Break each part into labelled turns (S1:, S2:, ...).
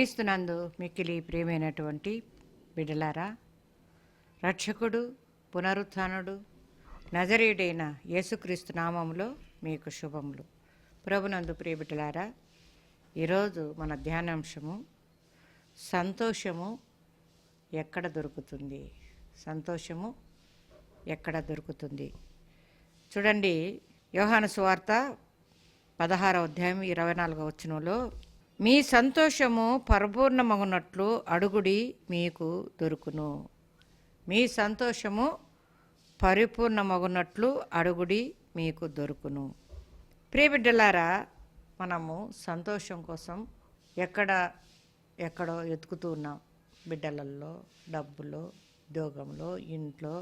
S1: క్రీస్తునందు మిక్కిలి ప్రియమైనటువంటి బిడలారా రక్షకుడు పునరుత్నుడు నజరేడైన యేసుక్రీస్తు నామములో మీకు శుభములు. ప్రభునందు ప్రియ బిడ్డలారా ఈరోజు మన ధ్యానాంశము సంతోషము ఎక్కడ దొరుకుతుంది? సంతోషము ఎక్కడ దొరుకుతుంది? చూడండి యోహాను సువార్త పదహారవ అధ్యాయం ఇరవై నాలుగవ వచనంలో మీ సంతోషము పరిపూర్ణమగునట్లు అడుగుడి మీకు దొరుకును. మీ సంతోషము పరిపూర్ణమగునట్లు అడుగుడి మీకు దొరుకును. ప్రియబిడ్డలారా మనము సంతోషం కోసం ఎక్కడ ఎక్కడో ఎతుకుతూ ఉన్నాం. బిడ్డలల్లో డబ్బులో ఉద్యోగంలో ఇంట్లో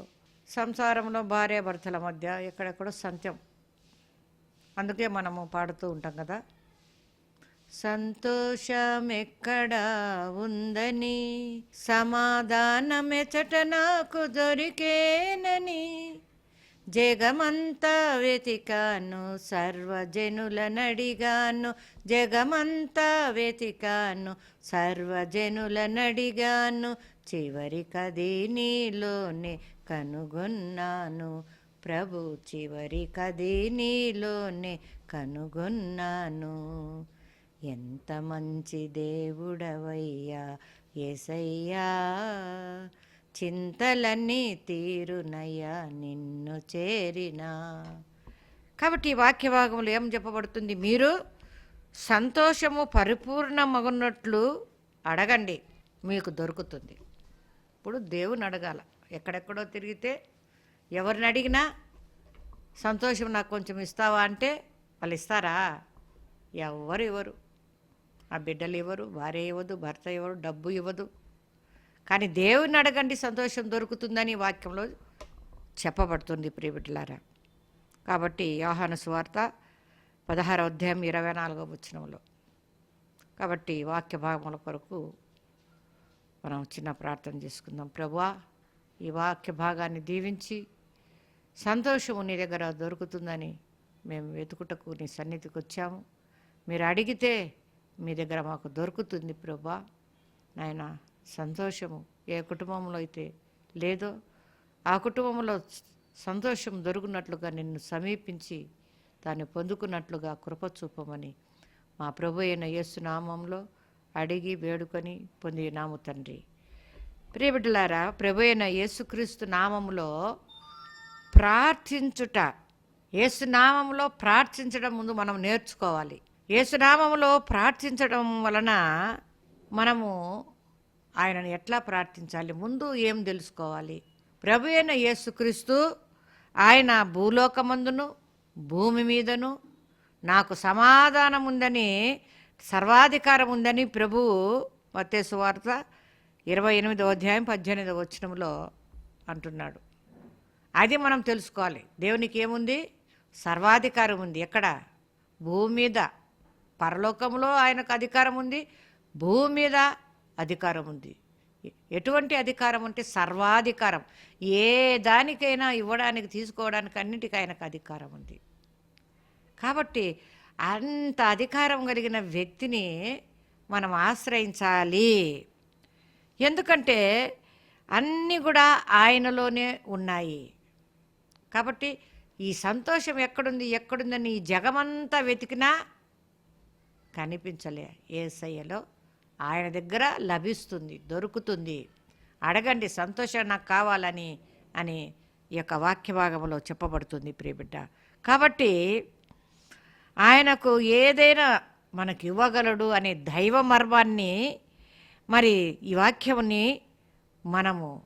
S1: సంసారంలో భార్యాభర్తల మధ్య ఎక్కడెక్కడో సంత్యం అందుకే మనము పాడుతూ ఉంటాం కదా సంతోషం ఎక్కడ ఉందని సమాధానమెచట నాకు దొరికేనని. జగమంతా వెతికాను సర్వజనులనడిగాను. జగమంతా వెతికాను సర్వజనులనడిగాను. చివరికది నీలోనే కనుగొన్నాను. ప్రభు చివరికది నీలోనే కనుగొన్నాను. ఎంత మంచి దేవుడవయ్యా ఎసయ్యా చింతలన్నీ తీరునయ్యా నిన్ను చేరినా. కాబట్టి ఈ వాక్య భాగంలో ఏం చెప్పబడుతుంది? మీరు సంతోషము పరిపూర్ణమగున్నట్లు అడగండి మీకు దొరుకుతుంది. ఇప్పుడు దేవుని అడగాల. ఎక్కడెక్కడో తిరిగితే ఎవరిని అడిగినా సంతోషం నాకు కొంచెం ఇస్తావా అంటే వాళ్ళు ఇస్తారా? ఎవరు ఇవ్వరు. ఆ బిడ్డలు ఇవ్వరు భార్య ఇవ్వదు భర్త ఇవ్వరు డబ్బు ఇవ్వదు. కానీ దేవుని అడగండి సంతోషం దొరుకుతుందని వాక్యంలో చెప్పబడుతుంది ప్రియబిడ్డలారా కాబట్టి యోహాను సువార్త పదహార అధ్యాయం ఇరవై నాలుగో వచ్చినంలో కాబట్టి వాక్య భాగముల కొరకు మనం చిన్న ప్రార్థన చేసుకుందాం. ప్రభువా ఈ వాక్య భాగాన్ని దీవించి సంతోషము నీ దగ్గర దొరుకుతుందని మేము వెతుకుటకు నీ సన్నిధికి వచ్చాము. మీరు అడిగితే మీ దగ్గర మాకు దొరుకుతుంది ప్రభా. నాయన సంతోషము ఏ కుటుంబంలో అయితే లేదో ఆ కుటుంబంలో సంతోషం దొరుకున్నట్లుగా నిన్ను సమీపించి దాన్ని పొందుకున్నట్లుగా కృప చూపమని మా ప్రభు అయిన యేసు నామంలో అడిగి వేడుకొని పొంది నాము తండ్రి ప్రియబిడ్డలారా ప్రభు అయిన యేసుక్రీస్తు నామములో ప్రార్థించుట యేసునామంలో ప్రార్థించడం ముందు మనం నేర్చుకోవాలి. యేసునామంలో ప్రార్థించడం వలన మనము ఆయనను ఎట్లా ప్రార్థించాలి? ముందు ఏం తెలుసుకోవాలి? ప్రభు అయిన యేసుక్రీస్తు ఆయన భూలోకమందును భూమి మీదను నాకు సమాధానం ఉందని సర్వాధికారం ఉందని ప్రభువు మత్తేసు వార్త ఇరవై ఎనిమిదో అధ్యాయం పద్దెనిమిదో వచనంలో అంటున్నాడు. అది మనం తెలుసుకోవాలి. దేవునికి ఏముంది? సర్వాధికారం ఉంది ఎక్కడ? భూమి మీద. పరలోకంలో ఆయనకు అధికారం ఉంది భూమి మీద అధికారం ఉంది. ఎటువంటి అధికారం అంటే సర్వాధికారం. ఏ దానికైనా ఇవ్వడానికి తీసుకోవడానికి అన్నిటికీ ఆయనకు అధికారం ఉంది. కాబట్టి అంత అధికారం కలిగిన వ్యక్తిని మనం ఆశ్రయించాలి. ఎందుకంటే అన్నీ కూడా ఆయనలోనే ఉన్నాయి. కాబట్టి ఈ సంతోషం ఎక్కడుంది ఎక్కడుందని ఈ జగమంతా వెతికినా కనిపించలే. ఏసయ్యలో ఆయన దగ్గర లభిస్తుంది దొరుకుతుంది. అడగండి సంతోషం నాకు కావాలని అని ఈ యొక్క వాక్య భాగంలో చెప్పబడుతుంది ప్రియబిడ్డ. కాబట్టి ఆయనకు ఏదైనా మనకి ఇవ్వగలడు అనే దైవ మర్మాన్ని మరి ఈ వాక్యంని మనము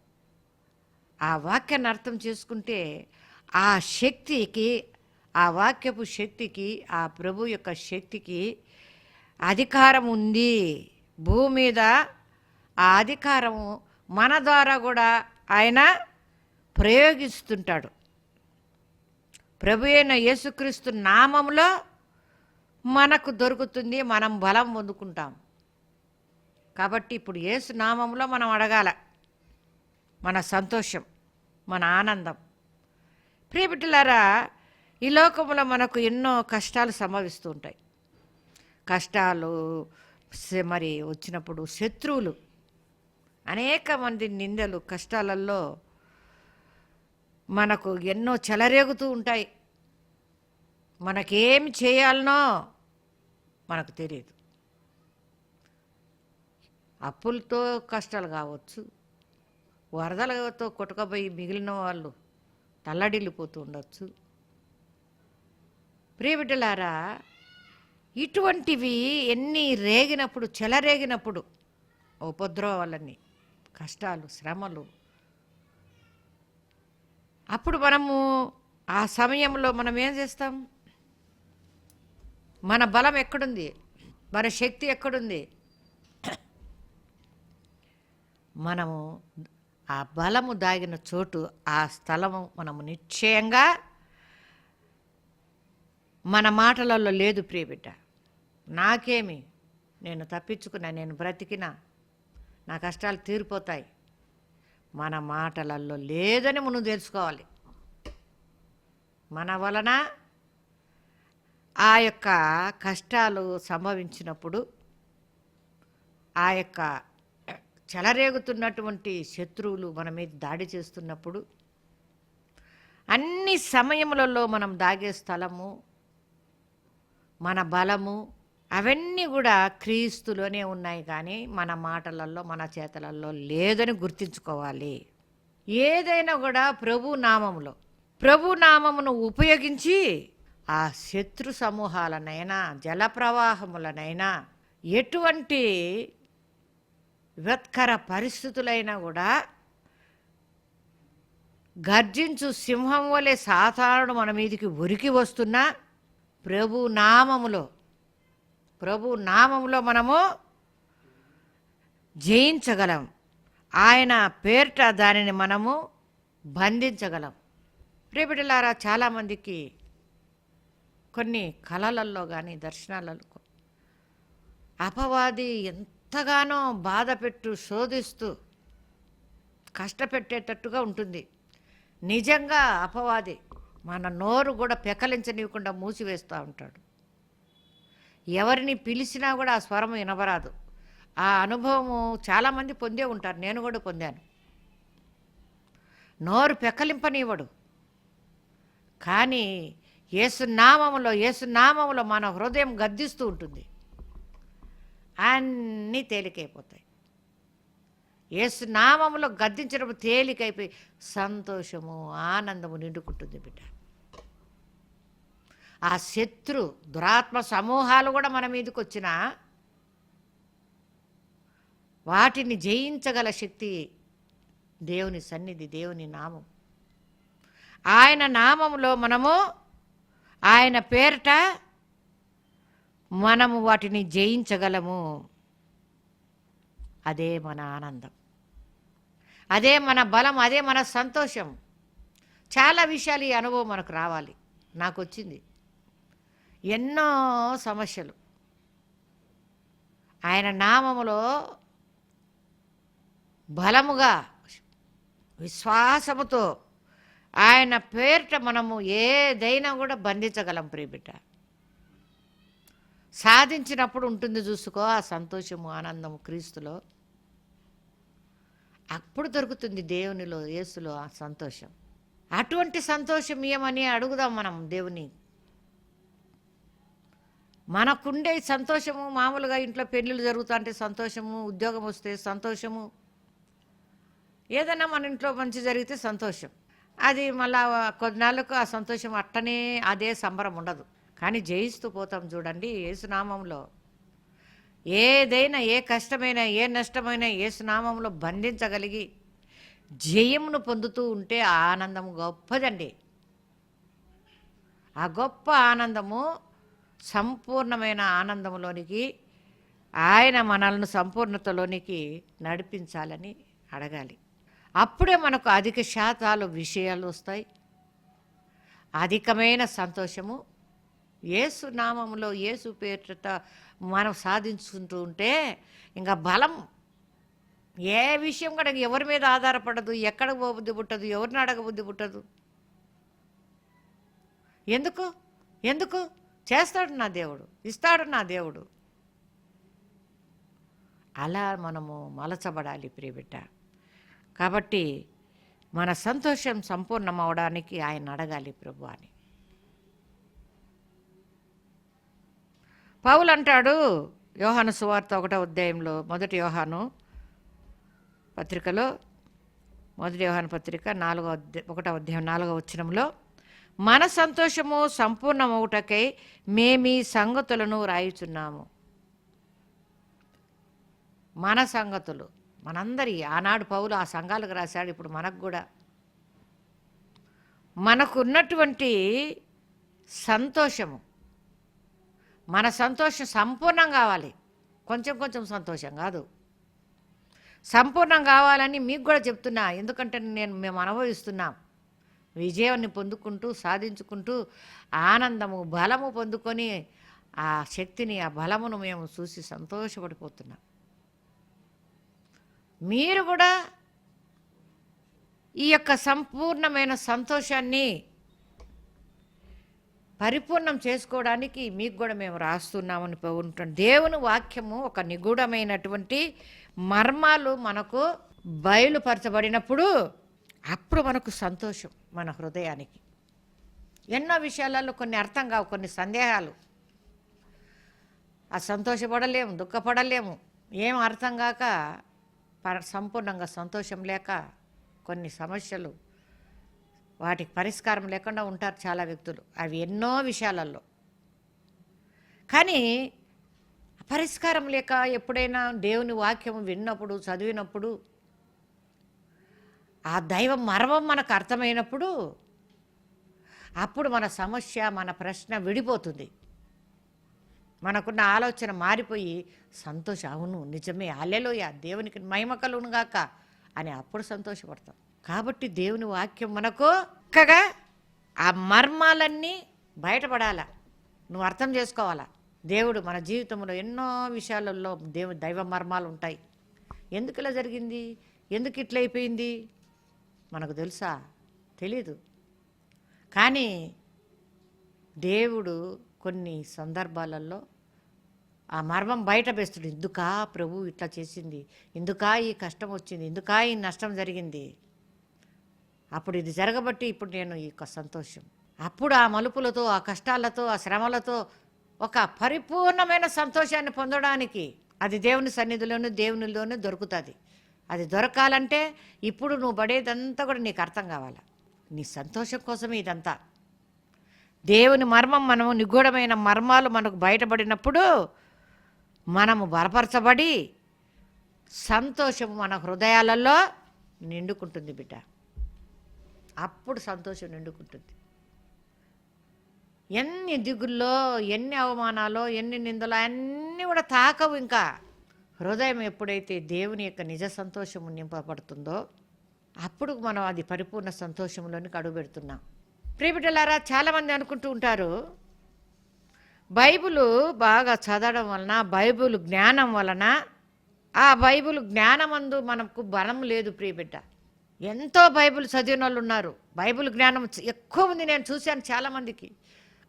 S1: ఆ వాక్యాన్ని అర్థం చేసుకుంటే ఆ శక్తికి ఆ వాక్యపు శక్తికి ఆ ప్రభు యొక్క శక్తికి అధికారం ఉంది. భూమి మీద ఆ అధికారము మన ద్వారా కూడా ఆయన ప్రయోగిస్తుంటాడు. ప్రభు అయిన యేసుక్రీస్తు నామంలో మనకు దొరుకుతుంది మనం బలం పొందుకుంటాం. కాబట్టి ఇప్పుడు యేసు నామంలో మనం అడగాల మన సంతోషం మన ఆనందం. ప్రియబిడ్డలారా ఈ లోకంలో మనకు ఎన్నో కష్టాలు సంభవిస్తూ ఉంటాయి. కష్టాలు మరి వచ్చినప్పుడు శత్రువులు. అనేక మంది నిందలు కష్టాలలో మనకు ఎన్నో చెలరేగుతూ ఉంటాయి. మనకేం చేయాలనో మనకు తెలియదు అప్పులతో కష్టాలు కావచ్చు వరదలతో కొట్టుకపోయి మిగిలిన వాళ్ళు తల్లడిల్లిపోతూ ఉండొచ్చు. ప్రియబిడ్డలారా ఇటువంటివి ఎన్ని రేగినప్పుడు చెలరేగినప్పుడు ఉపద్రవాలన్నీ కష్టాలు శ్రమలు. అప్పుడు మనము ఆ సమయంలో మనం ఏం చేస్తాం? మన బలం ఎక్కడుంది? మన శక్తి ఎక్కడుంది? మనము ఆ బలము దాగిన చోటు ఆ స్థలము మనము నిశ్చయంగా మన మాటలలో లేదు ప్రియబిడ్డ. నాకేమి? నేను తప్పించుకున్నా నేను బ్రతికినా నా కష్టాలు తీరిపోతాయి. మన మాటలలో లేదని మనం తెలుసుకోవాలి. మన వలన ఆ యొక్క కష్టాలు సంభవించినప్పుడు ఆ యొక్క చెలరేగుతున్నటువంటి శత్రువులు మన మీద దాడి చేస్తున్నప్పుడు అన్ని సమయములలో మనం దాగే స్థలము మన బలము అవన్నీ కూడా క్రీస్తులోనే ఉన్నాయి కానీ మన మాటలలో మన చేతలలో లేదని గుర్తించుకోవాలి. ఏదైనా కూడా ప్రభు నామములో ప్రభు నామమును ఉపయోగించి ఆ శత్రు సమూహాలనైనా జల ప్రవాహములనైనా ఎటువంటి వివత్కర పరిస్థితులైనా కూడా గర్జించు సింహం వలె సాధారణ మన మీదికి ఉరికి వస్తున్నా ప్రభు నామములో ప్రభు నామంలో మనము జయించగలం. ఆయన పేరిట దానిని మనము బంధించగలం. రేపటిలారా చాలామందికి కొన్ని కళలల్లో కానీ దర్శనాలలో అపవాది ఎంతగానో బాధ పెట్టు శోధిస్తూ కష్టపెట్టేటట్టుగా ఉంటుంది. నిజంగా అపవాది మన నోరు కూడా పెకలించనివ్వకుండా మూసివేస్తూ ఉంటాడు. ఎవరిని పిలిచినా కూడా ఆ స్వరం వినబరాదు. ఆ అనుభవము చాలామంది పొందే ఉంటారు. నేను కూడా పొందాను. నోరు పెక్కలింపనివ్వడు కానీ ఏసునామములో ఏసునామములో మన హృదయం గద్దిస్తూ ఉంటుంది. అన్నీ తేలికైపోతాయి. ఏసునామములో గద్దించడం తేలికైపోయి సంతోషము ఆనందము నిండుకుంటుంది బిడ్డ. ఆ శత్రు దురాత్మ సమూహాలు కూడా మన మీదకి వచ్చినా వాటిని జయించగల శక్తి దేవుని సన్నిధి దేవుని నామం. ఆయన నామములో మనము ఆయన పేరిట మనము వాటిని జయించగలము. అదే మన ఆనందం. అదే మన బలం అదే మన సంతోషం. చాలా విషయాలు ఈ అనుభవం మనకు రావాలి. నాకు వచ్చింది. ఎన్నో సమస్యలు. ఆయన నామములో బలముగా విశ్వాసముతో ఆయన పేరిట మనము ఏదైనా కూడా బంధించగలం ప్రియబిడ్డ. సాధించినప్పుడు ఉంటుంది చూసుకో ఆ సంతోషము ఆనందము క్రీస్తులో. అప్పుడు దొరుకుతుంది దేవునిలో యేసులో ఆ సంతోషం. అటువంటి సంతోషం ఏమని అడుగుదాం మనం దేవుని మనకుండే సంతోషము మామూలుగా ఇంట్లో పెళ్ళిళ్ళు జరుగుతుంటే సంతోషము ఉద్యోగం వస్తే సంతోషము. ఏదైనా మన ఇంట్లో మంచి జరిగితే సంతోషం. అది మళ్ళా కొద్దినాళ్ళకు ఆ సంతోషం అట్టనే అదే సంబరం ఉండదు. కానీ జయిస్తూ పోతాం చూడండి ఏసునామంలో. ఏదైనా ఏ కష్టమైనా ఏ నష్టమైనా ఏసునామంలో బంధించగలిగి జయమును పొందుతూ ఉంటే ఆ ఆనందం గొప్పదండి. ఆ గొప్ప ఆనందము సంపూర్ణమైన ఆనందంలోనికి ఆయన మనల్ని సంపూర్ణతలోనికి నడిపించాలని అడగాలి. అప్పుడే మనకు అధిక శాతాలు విషయాలు వస్తాయి. అధికమైన సంతోషము. ఏసు నామంలో ఏసు పేరిట మనం సాధించుకుంటూ ఉంటే ఇంకా బలం. ఏ విషయం కూడా ఎవరి మీద ఆధారపడదు. ఎక్కడ బుద్ధి పుట్టదు ఎవరిని అడగబుద్ధి పుట్టదు. ఎందుకు? ఎందుకు? చేస్తాడు నా దేవుడు ఇస్తాడు నా దేవుడు. అలా మనము మలచబడాలి ప్రియబిడ్డ కాబట్టి మన సంతోషం సంపూర్ణం అవడానికి ఆయన అడగాలి ప్రభు అని. పౌలు అంటాడు యోహాను సువార్త ఒకటో అధ్యాయంలో మొదటి యోహాను పత్రికలో మొదటి యోహాను పత్రిక నాలుగో అధ్యాయం ఒకటో అధ్యాయం నాలుగో వచ్చినంలో మన సంతోషము సంపూర్ణమవుటకై మేమీ సంగతులను రాయుచున్నాము. మన సంగతులు. మనందరి ఆనాడు పౌలు ఆ సంఘాలకు రాశాడు ఇప్పుడు మనకు కూడా. మనకున్నటువంటి సంతోషము. మన సంతోషం సంపూర్ణం కావాలి. కొంచెం కొంచెం సంతోషం కాదు. సంపూర్ణం కావాలని మీకు కూడా చెప్తున్నా. ఎందుకంటే నేను మేము అనుభవిస్తున్నాం. విజయాన్ని పొందుకుంటూ సాధించుకుంటూ ఆనందము బలము పొందుకొని ఆ శక్తిని ఆ బలమును మేము చూసి సంతోషపడిపోతున్నాం. మీరు కూడా ఈ యొక్క సంపూర్ణమైన సంతోషాన్ని పరిపూర్ణం చేసుకోవడానికి మీకు కూడా మేము రాస్తున్నామని ఉంటాం దేవుని వాక్యము ఒక నిగూఢమైనటువంటి మర్మాలు మనకు బయలుపరచబడినప్పుడు అప్పుడు మనకు సంతోషం మన హృదయానికి. ఎన్నో విషయాలలో కొన్ని అర్థం కావు కొన్ని సందేహాలు. ఆ సంతోషపడలేము దుఃఖపడలేము. ఏం అర్థం కాక సంపూర్ణంగా సంతోషం లేక కొన్ని సమస్యలు వాటికి పరిష్కారం లేకుండా ఉంటారు చాలా వ్యక్తులు. అవి ఎన్నో విషయాలలో. కానీ పరిష్కారం లేక ఎప్పుడైనా దేవుని వాక్యం విన్నప్పుడు చదివినప్పుడు ఆ దైవ మర్మం మనకు అర్థమైనప్పుడు అప్పుడు మన సమస్య మన ప్రశ్న విడిపోతుంది. మనకున్న ఆలోచన మారిపోయి సంతోషం అవును నిజమే అల్లెలోయ దేవునికి మహిమ గాక అని అప్పుడు సంతోషపడతాం. కాబట్టి దేవుని వాక్యం మనకు చక్కగా ఆ మర్మాలన్నీ బయటపడాల. నువ్వు అర్థం చేసుకోవాలా? దేవుడు మన జీవితంలో ఎన్నో విషయాలలో దేవు దైవ మర్మాలు ఉంటాయి. ఎందుకు ఇలా జరిగింది? ఎందుకు ఇట్లా అయిపోయింది? మనకు తెలుసా? తెలీదు. కానీ దేవుడు కొన్ని సందర్భాలలో ఆ మర్మం బయట పెస్తుడు ఎందుకా ప్రభు ఇట్లా చేసింది? ఎందుకా ఈ కష్టం వచ్చింది? ఎందుకా ఈ నష్టం జరిగింది? అప్పుడు ఇది జరగబట్టి ఇప్పుడు నేను ఈ యొక్క సంతోషం. అప్పుడు ఆ మలుపులతో ఆ కష్టాలతో ఆ శ్రమలతో ఒక పరిపూర్ణమైన సంతోషాన్ని పొందడానికి అది దేవుని సన్నిధిలోనూ దేవునిలోనూ దొరుకుతుంది. అది దొరకాలంటే ఇప్పుడు నువ్వు పడేదంతా కూడా నీకు అర్థం కావాలి. నీ సంతోషం కోసమే ఇదంతా. దేవుని మర్మం మనము నిగూఢమైన మర్మాలు మనకు బయటపడినప్పుడు మనము బలపరచబడి సంతోషము మన హృదయాలలో నిండుకుంటుంది బిడ్డ. అప్పుడు సంతోషం నిండుకుంటుంది. ఎన్ని దిగుల్లో ఎన్ని అవమానాలు ఎన్ని నిందలు అన్నీ కూడా తాకవు ఇంకా. హృదయం ఎప్పుడైతే దేవుని యొక్క నిజ సంతోషము నింపబడుతుందో అప్పుడు మనం అది పరిపూర్ణ సంతోషంలోనికి అడుగు పెడుతున్నాం ప్రియబిడ్డలారా చాలామంది అనుకుంటూ ఉంటారు బైబిల్ బాగా చదవడం వలన బైబిల్ జ్ఞానం వలన ఆ బైబిల్ జ్ఞానమందు మనకు బలం లేదు ప్రియబిడ్డ. ఎంతో బైబిల్ చదివిన వాళ్ళు ఉన్నారు. బైబిల్ జ్ఞానం ఎక్కువ ఉంది నేను చూశాను చాలామందికి.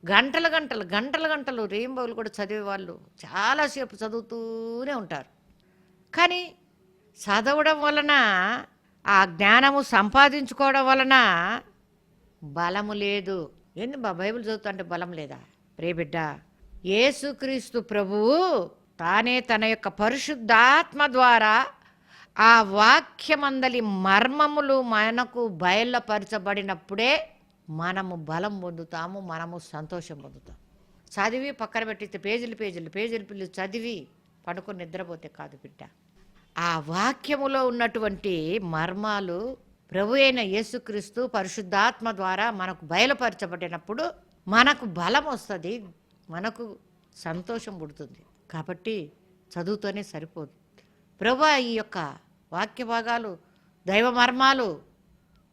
S1: గంటలు గంటలు గంటలు గంటలు రెయిన్బోలు కూడా చదివే వాళ్ళు చాలాసేపు చదువుతూనే ఉంటారు. కానీ చదవడం వలన ఆ జ్ఞానము సంపాదించుకోవడం వలన బలము లేదు. ఏంది బా బైబిల్ చదువుతుంటే బలం లేదా? ప్రియబిడ్డ యేసుక్రీస్తు ప్రభువు తానే తన యొక్క పరిశుద్ధాత్మ ద్వారా ఆ వాక్యమందలి మర్మములు మనకు బయలుపరచబడినప్పుడే మనము బలం పొందుతాము మనము సంతోషం పొందుతాం చదివి పక్కన పెట్టితే పేజీలు పేజీలు పేజీలు పిల్లలు చదివి పడుకొని నిద్రపోతే కాదు బిడ్డ. ఆ వాక్యములో ఉన్నటువంటి మర్మాలు ప్రభు అయిన యేసుక్రీస్తు పరిశుద్ధాత్మ ద్వారా మనకు బయలుపరచబడినప్పుడు మనకు బలం వస్తుంది మనకు సంతోషం పుడుతుంది. కాబట్టి చదువుతోనే సరిపోదు. ప్రభు ఈ యొక్క వాక్య భాగాలు దైవ మర్మాలు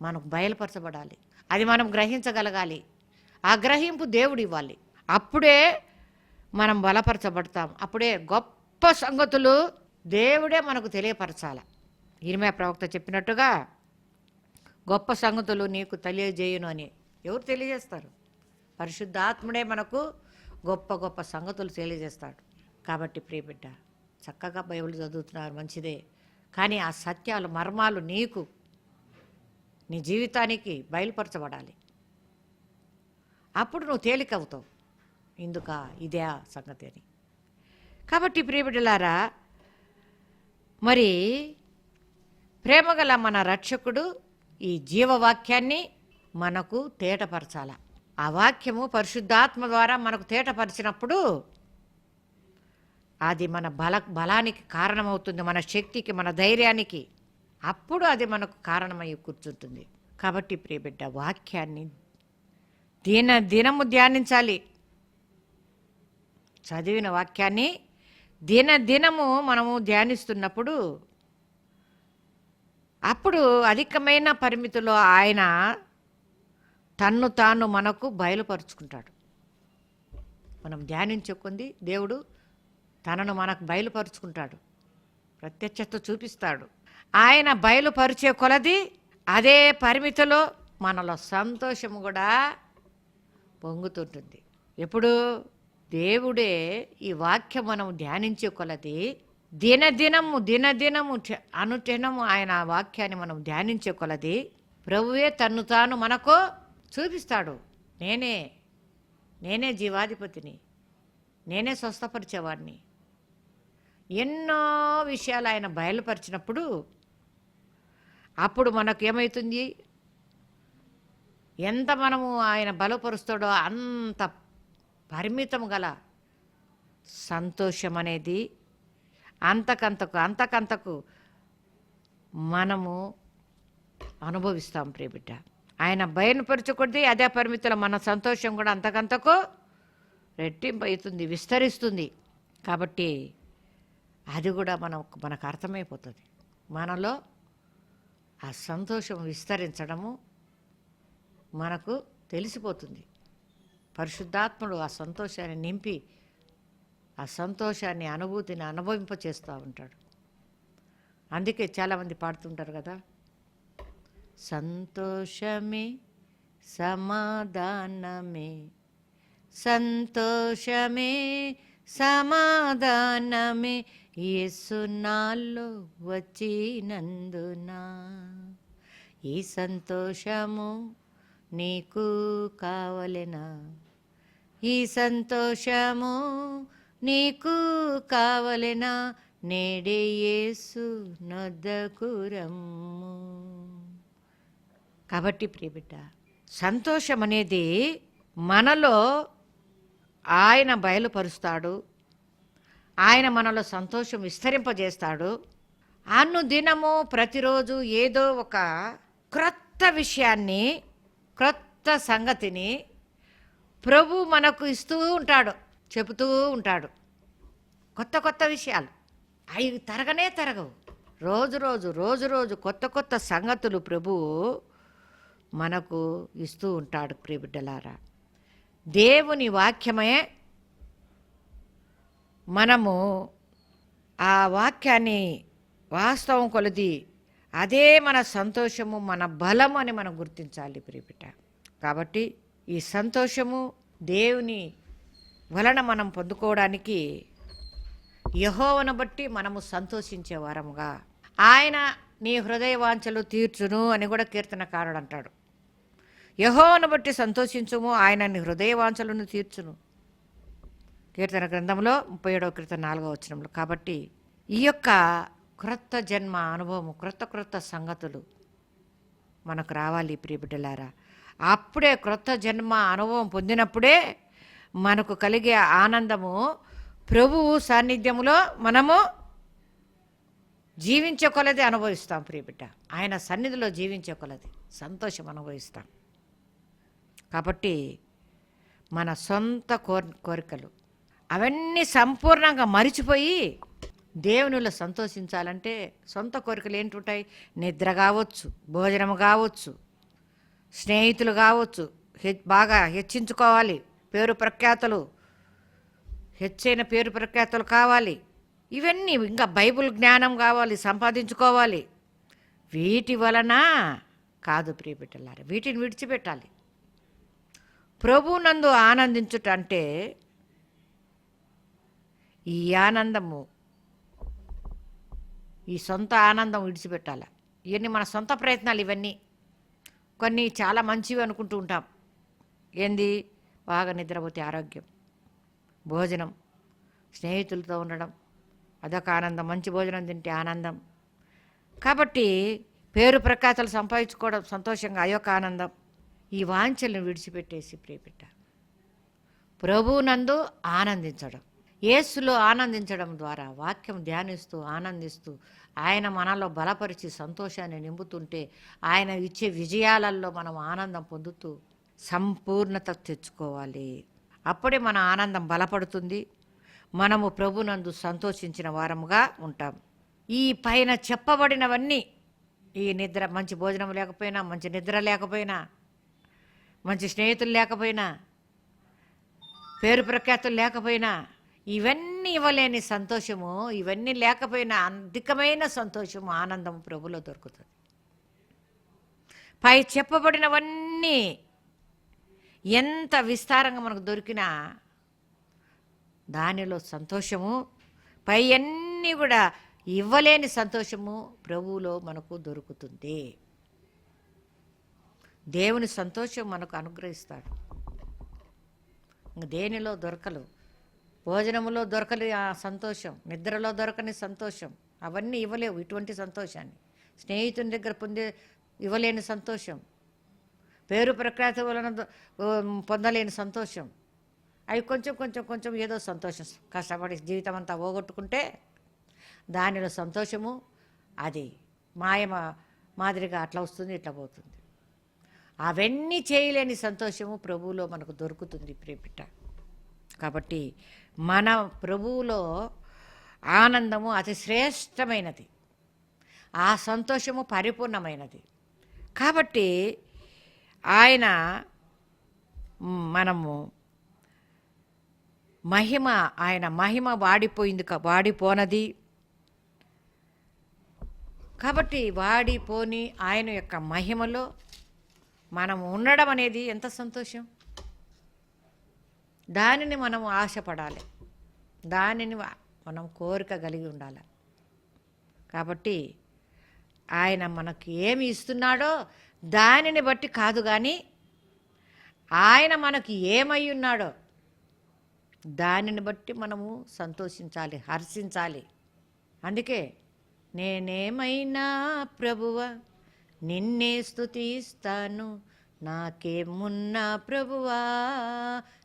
S1: మనకు బయలుపరచబడాలి. అది మనం గ్రహించగలగాలి. ఆ గ్రహింపు దేవుడు ఇవ్వాలి. అప్పుడే మనం బలపరచబడతాం. అప్పుడే గొప్ప సంగతులు దేవుడే మనకు తెలియపరచాల. ఇరిమే ప్రవక్త చెప్పినట్టుగా గొప్ప సంగతులు నీకు తెలియజేయును అని. ఎవరు తెలియజేస్తారు? పరిశుద్ధాత్ముడే మనకు గొప్ప గొప్ప సంగతులు తెలియజేస్తాడు. కాబట్టి ప్రియబిడ్డ చక్కగా బైబిల్ చదువుతున్నారు మంచిదే. కానీ ఆ సత్యాలు మర్మాలు నీకు నీ జీవితానికి బయలుపరచబడాలి. అప్పుడు నువ్వు తేలికవుతావు. ఇందుక ఇదే సంగతి అని. కాబట్టి ప్రియబిడ్డలారా మరి ప్రేమగల మన రక్షకుడు ఈ జీవవాక్యాన్ని మనకు తేటపరచాల. ఆ వాక్యము పరిశుద్ధాత్మ ద్వారా మనకు తేటపరిచినప్పుడు అది మన బల బలానికి కారణమవుతుంది మన శక్తికి మన ధైర్యానికి. అప్పుడు అది మనకు కారణమై కూర్చుంటుంది. కాబట్టి ప్రియబిడ్డ వాక్యాన్ని దిన దినము ధ్యానించాలి. చదివిన వాక్యాన్ని దిన దినము మనము ధ్యానిస్తున్నప్పుడు అప్పుడు అధికమైన పరిమితిలో ఆయన తన్ను తాను మనకు బయలుపరుచుకుంటాడు. మనం ధ్యానించే కొంది దేవుడు తనను మనకు బయలుపరుచుకుంటాడు. ప్రత్యక్షత చూపిస్తాడు. ఆయన బయలుపరిచే కొలది అదే పరిమితిలో మనలో సంతోషము కూడా పొంగుతుంటుంది. ఎప్పుడు? దేవుడే ఈ వాక్యం మనం ధ్యానించే కొలది దినదినము దినదినము అనుదినము ఆయన ఆ వాక్యాన్ని మనం ధ్యానించే కొలది ప్రభువే తన్ను తాను మనకు చూపిస్తాడు. నేనే నేనే జీవాధిపతిని నేనే స్వస్థపరిచేవాడిని. ఎన్నో విషయాలు ఆయన బయలుపరిచినప్పుడు అప్పుడు మనకు ఏమవుతుంది ఎంత మనము ఆయన బలపరుస్తాడో అంత పరిమితం గల సంతోషం అనేది అంతకంతకు అంతకంతకు మనము అనుభవిస్తాం ప్రియబిడ్డ. ఆయన బయలుపరచకూడదు అదే పరిమితుల మన సంతోషం కూడా అంతకంతకు రెట్టింపు అవుతుంది విస్తరిస్తుంది. కాబట్టి అది కూడా మనకు మనకు అర్థమైపోతుంది. మనలో ఆ సంతోషం విస్తరించడము మనకు తెలిసిపోతుంది. పరిశుద్ధాత్ముడు ఆ సంతోషాన్ని నింపి ఆ సంతోషాన్ని అనుభూతిని అనుభవింపచేస్తూ ఉంటాడు. అందుకే చాలామంది పాడుతుంటారు కదా సంతోషమే సమాధానమే సంతోషమే సమాధానమే యేసునాల్లో వచ్చినందున ఈ సంతోషము నీకు కావలెనా? ఈ సంతోషము నీకు కావలెనా? నేడే యేసు కాబట్టి ప్రియబిడ్డ సంతోషం అనేది మనలో ఆయన బయలుపరుస్తాడు. ఆయన మనలో సంతోషం విస్తరింపజేస్తాడు. అన్ను దినము ప్రతిరోజు ఏదో ఒక క్రొత్త విషయాన్ని క్రొత్త సంగతిని ప్రభు మనకు ఇస్తూ ఉంటాడు చెబుతూ ఉంటాడు. కొత్త కొత్త విషయాలు. అవి తరగనే తరగవు. రోజు రోజు రోజు రోజు కొత్త కొత్త సంగతులు ప్రభువు మనకు ఇస్తూ ఉంటాడు ప్రియబిడ్డలారా. దేవుని వాక్యమే మనము ఆ వాక్యాన్ని వాస్తవం కొలది అదే మన సంతోషము మన బలము అని మనం గుర్తించాలి ప్రియపిట. కాబట్టి ఈ సంతోషము దేవుని వలన మనం పొందుకోవడానికి యహోవను బట్టి మనము సంతోషించే వారముగా ఆయన నీ హృదయ వాంఛలు తీర్చును అని కూడా కీర్తనకారుడు అంటాడు. యహోవను బట్టి సంతోషించుము ఆయన నీ హృదయ వాంఛలను తీర్చును. కీర్తన గ్రంథంలో ముప్పై ఏడవ కీర్తన నాలుగవ వచ్చినంలో కాబట్టి ఈ యొక్క క్రొత్త జన్మ అనుభవము క్రొత్త క్రొత్త సంగతులు మనకు రావాలి ప్రియబిడ్డలారా. అప్పుడే క్రొత్త జన్మ అనుభవం పొందినప్పుడే మనకు కలిగే ఆనందము ప్రభువు సాన్నిధ్యములో మనము జీవించే కొలది అనుభవిస్తాం ప్రియబిడ్డ. ఆయన సన్నిధిలో జీవించే కొలది సంతోషం అనుభవిస్తాం. కాబట్టి మన సొంత కోర్ కోరికలు అవన్నీ సంపూర్ణంగా మరిచిపోయి దేవునిలో సంతోషించాలంటే సొంత కోరికలు ఏంటుంటాయి? నిద్ర కావచ్చు భోజనం కావచ్చు స్నేహితులు కావచ్చు బాగా హెచ్చించుకోవాలి పేరు ప్రఖ్యాతలు హెచ్చైన పేరు ప్రఖ్యాతలు కావాలి. ఇవన్నీ ఇంకా బైబిల్ జ్ఞానం కావాలి సంపాదించుకోవాలి. వీటి వలన కాదు ప్రియబిడ్డలారా వీటిని విడిచిపెట్టాలి. ప్రభునందు ఆనందించుట అంటే ఈ ఆనందము ఈ సొంత ఆనందం విడిచిపెట్టాలి. ఇవన్నీ మన సొంత ప్రయత్నాలు ఇవన్నీ. కొన్ని చాలా మంచివి అనుకుంటూ ఉంటాం. ఏంది? బాగా నిద్రపోతే ఆరోగ్యం. భోజనం. స్నేహితులతో ఉండడం. అదొక ఆనందం. మంచి భోజనం తింటే ఆనందం. కాబట్టి పేరు ప్రఖ్యాతలు సంపాదించుకోవడం సంతోషంగా అదొక ఆనందం. ఈ వాంఛలను విడిచిపెట్టేసి ప్రియపెట్ట ప్రభువునందు ఆనందించడం. యేసులో ఆనందించడం ద్వారా వాక్యం ధ్యానిస్తూ ఆనందిస్తూ ఆయన మనలో బలపరిచి సంతోషాన్ని నింపుతుంటే ఆయన ఇచ్చే విజయాలలో మనం ఆనందం పొందుతూ సంపూర్ణత తెచ్చుకోవాలి. అప్పుడే మన ఆనందం బలపడుతుంది. మనము ప్రభునందు సంతోషించిన వారముగా ఉంటాం. ఈ పైన చెప్పబడినవన్నీ ఈ నిద్ర మంచి భోజనం లేకపోయినా మంచి నిద్ర లేకపోయినా మంచి స్నేహితులు లేకపోయినా పేరు ప్రఖ్యాతులు లేకపోయినా ఇవన్నీ ఇవ్వలేని సంతోషము ఇవన్నీ లేకపోయినా అధికమైన సంతోషము ఆనందం ప్రభులో దొరుకుతుంది. పై చెప్పబడినవన్నీ ఎంత విస్తారంగా మనకు దొరికినా దానిలో సంతోషము పై అన్నీ కూడా ఇవ్వలేని సంతోషము ప్రభువులో మనకు దొరుకుతుంది. దేవుని సంతోషం మనకు అనుగ్రహిస్తాడు. దేనిలో దొరకలు? భోజనములో దొరకని ఆ సంతోషం నిద్రలో దొరకని సంతోషం. అవన్నీ ఇవ్వలేవు ఇటువంటి సంతోషాన్ని. స్నేహితుని దగ్గర పొందే ఇవ్వలేని సంతోషం. పేరు ప్రఖ్యాత వలన పొందలేని సంతోషం. అవి కొంచెం కొంచెం కొంచెం ఏదో సంతోషం. కష్టపడి జీవితం అంతా పోగొట్టుకుంటే దానిలో సంతోషము అది మాయమ మాదిరిగా అట్లా వస్తుంది ఇట్లా పోతుంది. అవన్నీ చేయలేని సంతోషము ప్రభువులో మనకు దొరుకుతుంది ప్రేపిట్ట కాబట్టి మన ప్రభువులో ఆనందము అతి శ్రేష్టమైనది. ఆ సంతోషము పరిపూర్ణమైనది. కాబట్టి ఆయన మనము మహిమ ఆయన మహిమ వాడిపోయింది వాడిపోనది. కాబట్టి వాడిపోని ఆయన యొక్క మహిమలో మనం ఉండడం అనేది ఎంత సంతోషం? దానిని మనం ఆశపడాలి. దానిని మనం కోరిక కలిగి ఉండాలి. కాబట్టి ఆయన మనకు ఏమి ఇస్తున్నాడో దానిని బట్టి కాదు కానీ ఆయన మనకి ఏమై ఉన్నాడో దానిని బట్టి మనము సంతోషించాలి హర్షించాలి. అందుకే నేనేమైనా ప్రభువ నిన్నే స్థుతిస్తాను నాకేమున్నా ప్రభువా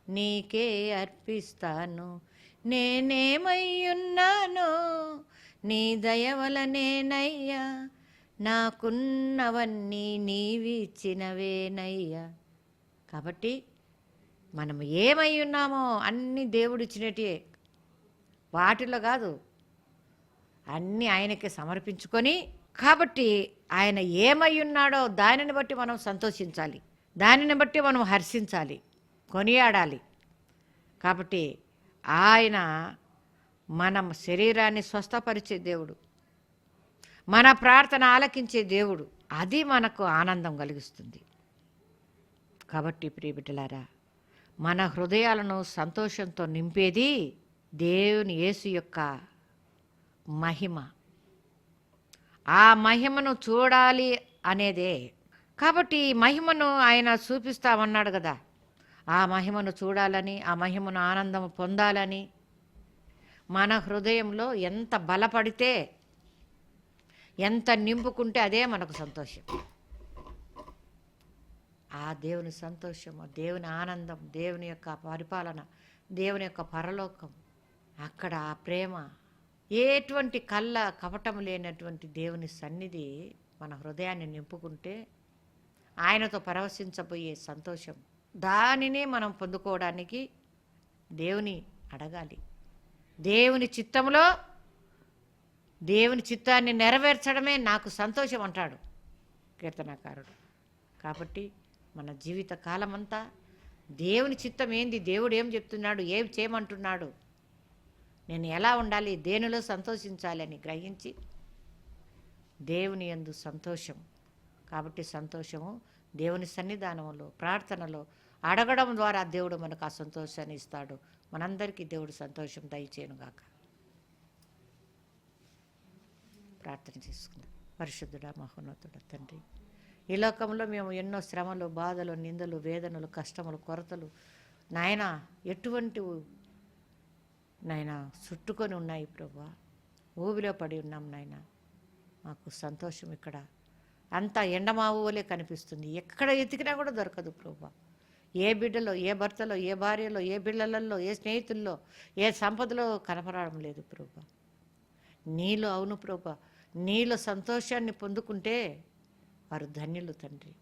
S1: నీకే అర్పిస్తాను. నేనేమై నీ దయవలనేనయ్యా నాకున్నవన్నీ నీవిచ్చినవేనయ్యా. కాబట్టి మనం ఏమై ఉన్నామో అన్ని దేవుడిచ్చినట్టే. వాటిలో కాదు అన్నీ ఆయనకి సమర్పించుకొని కాబట్టి ఆయన ఏమై ఉన్నాడో దానిని బట్టి మనం సంతోషించాలి. దానిని బట్టి మనం హర్షించాలి. కొనియాడాలి. కాబట్టి ఆయన మన శరీరాన్ని స్వస్థపరిచే దేవుడు. మన ప్రార్థన ఆలకించే దేవుడు. అది మనకు ఆనందం కలిగిస్తుంది. కాబట్టి ప్రియబిడ్డలారా మన హృదయాలను సంతోషంతో నింపేది దేవుని యేసు యొక్క మహిమ. ఆ మహిమను చూడాలి అనేదే. కాబట్టి ఈ మహిమను ఆయన చూపిస్తామన్నాడు కదా. ఆ మహిమను చూడాలని ఆ మహిమను ఆనందం పొందాలని మన హృదయంలో ఎంత బలపడితే ఎంత నింపుకుంటే అదే మనకు సంతోషం. ఆ దేవుని సంతోషము దేవుని ఆనందం దేవుని యొక్క పరిపాలన దేవుని యొక్క పరలోకం అక్కడ ఆ ప్రేమ ఎటువంటి కళ్ళ కపటం లేనటువంటి దేవుని సన్నిధి మన హృదయాన్ని నింపుకుంటే ఆయనతో పరవశించబోయే సంతోషం దానినే మనం పొందుకోవడానికి దేవుని అడగాలి. దేవుని చిత్తంలో దేవుని చిత్తాన్ని నెరవేర్చడమే నాకు సంతోషం అంటాడు కీర్తనకారుడు. కాబట్టి మన జీవిత కాలమంతా దేవుని చిత్తం ఏంది? దేవుడు ఏం చెప్తున్నాడు? ఏం చేయమంటున్నాడు? నేను ఎలా ఉండాలి? దేనిలో సంతోషించాలి అని గ్రహించి దేవుని యందు సంతోషం. కాబట్టి సంతోషము దేవుని సన్నిధానంలో ప్రార్థనలో అడగడం ద్వారా దేవుడు మనకు ఆ సంతోషాన్ని ఇస్తాడు. మనందరికీ దేవుడు సంతోషం దయచేయనుగాక ప్రార్థన చేసుకుందాం. పరిశుద్ధుడా మహోన్నతుడ తండ్రి ఈ లోకంలో మేము ఎన్నో శ్రమలు బాధలు నిందలు వేదనలు కష్టములు కొరతలు నాయన ఎటువంటి నాయన చుట్టుకొని ఉన్నాయి ప్రభు. ఊబిలో పడి ఉన్నాం నాయన. మాకు సంతోషం ఇక్కడ. అంతా ఎండమావులే కనిపిస్తుంది. ఎక్కడ ఎతికినా కూడా దొరకదు ప్రభా. ఏ బిడ్డలో ఏ భర్తలో ఏ భార్యలో ఏ పిల్లలలో ఏ స్నేహితుల్లో ఏ సంపదలో కనపడడం లేదు ప్రభా. నీలో అవును ప్రభా. నీలో సంతోషాన్ని పొందుకుంటే వారు ధన్యులు తండ్రి.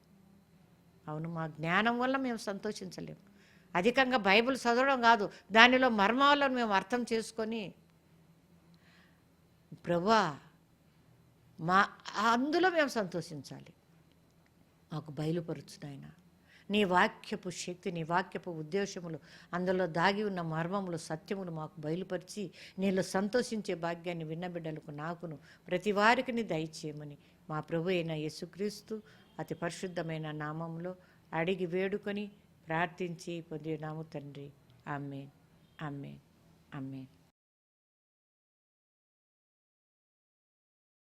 S1: అవును మా జ్ఞానం వల్ల మేము సంతోషించలేము అధికంగా బైబిల్ చదవడం కాదు దానిలో మర్మాలను మేము అర్థం చేసుకొని ప్రభా మా అందులో మేము సంతోషించాలి. మాకు బయలుపరుచు నాయన. నీ వాక్యపు శక్తి నీ వాక్యపు ఉద్దేశములు అందులో దాగి ఉన్న మర్మములు సత్యములు మాకు బయలుపరిచి నీలో సంతోషించే భాగ్యాన్ని విన్న బిడ్డలకు నాకును ప్రతి వారికి దయచేయమని మా ప్రభు అయిన యేసుక్రీస్తు అతి పరిశుద్ధమైన నామంలో అడిగి వేడుకొని ప్రార్థించి పొందినాము తండ్రి. అమ్మే అమ్మే అమ్మే